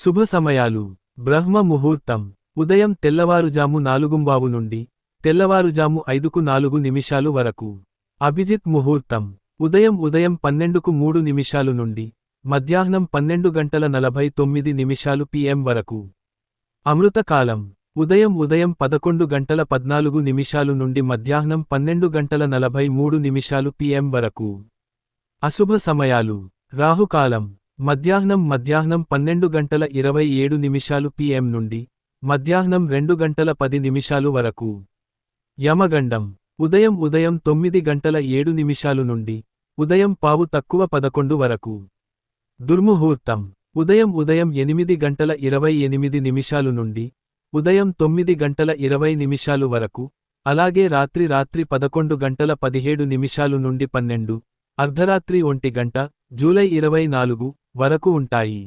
శుభ సమయాలు బ్రహ్మ ముహూర్తం ఉదయం తెల్లవారుజాము నాలుగుంబావు నుండి తెల్లవారుజాము ఐదుకు నాలుగు నిమిషాలు వరకు. అభిజిత్ ముహూర్తం. ఉదయం ఉదయం పన్నెండుకు మూడు నిమిషాలు నుండి మధ్యాహ్నం పన్నెండు గంటల నలభై తొమ్మిది నిమిషాలు పిఎం వరకు. అమృతకాలం. ఉదయం ఉదయం పదకొండు గంటల పద్నాలుగు నిమిషాలు నుండి మధ్యాహ్నం పన్నెండు గంటల నలభై మూడు నిమిషాలు పిఎం వరకు. అశుభ సమయాలు రాహుకాలం. మధ్యాహ్నం మధ్యాహ్నం పన్నెండు గంటల ఇరవై ఏడు నిమిషాలు పిఎం నుండి మధ్యాహ్నం రెండు గంటల పది నిమిషాలు వరకు. యమగండం. ఉదయం ఉదయం తొమ్మిది గంటల ఏడు నిమిషాలు నుండి ఉదయం పావు తక్కువ పదకొండు వరకు. దుర్ముహూర్తం. ఉదయం ఉదయం ఎనిమిది గంటల ఇరవై ఎనిమిది నిమిషాలు నుండి ఉదయం తొమ్మిది గంటల ఇరవై నిమిషాలు వరకు అలాగే రాత్రి రాత్రి పదకొండు గంటల పదిహేడు నిమిషాలు నుండి పన్నెండు అర్ధరాత్రి ఒంటి గంట జూలై ఇరవై నాలుగు వరకు ఉంటాయి.